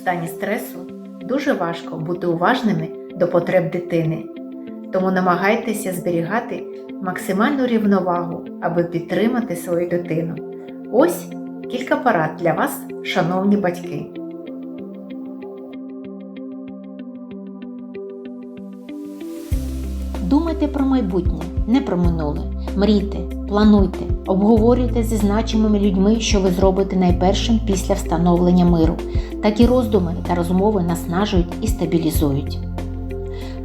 стані стресу дуже важко бути уважними до потреб дитини. Тому намагайтеся зберігати максимальну рівновагу, аби підтримати свою дитину. Ось кілька порад для вас, шановні батьки. Думайте про майбутнє, не про минуле. Мрійте, плануйте, обговорюйте зі значимими людьми, що ви зробите найпершим після встановлення миру. Такі роздуми та розмови наснажують і стабілізують.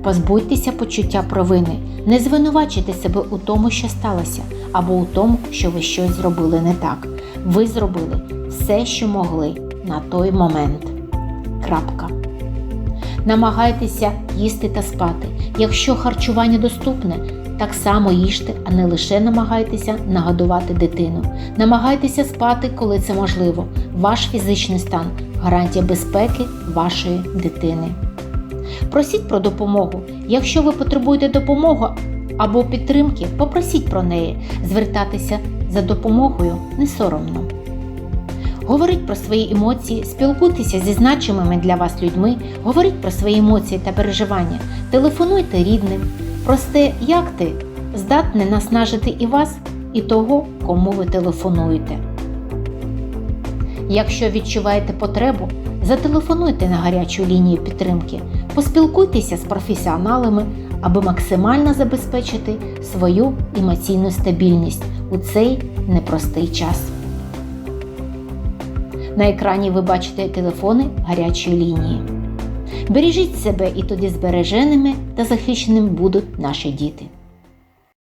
Позбудьтеся почуття провини, не звинувачуйте себе у тому, що сталося, або у тому, що ви щось зробили не так. Ви зробили все, що могли на той момент. Крапка. Намагайтеся їсти та спати. Якщо харчування доступне, так само їжте, а не лише намагайтеся нагодувати дитину. Намагайтеся спати, коли це можливо. Ваш фізичний стан гарантія безпеки вашої дитини. Просіть про допомогу. Якщо ви потребуєте допомоги або підтримки, попросіть про неї. Звертатися за допомогою не соромно. Говоріть про свої емоції, спілкуйтеся зі значимими для вас людьми, говоріть про свої емоції та переживання, телефонуйте рідним. Просте як ти здатне наснажити і вас, і того, кому ви телефонуєте. Якщо відчуваєте потребу, зателефонуйте на гарячу лінію підтримки, поспілкуйтеся з професіоналами, аби максимально забезпечити свою емоційну стабільність у цей непростий час. На екрані ви бачите телефони гарячої лінії. Бережіть себе і тоді збереженими та захищеними будуть наші діти.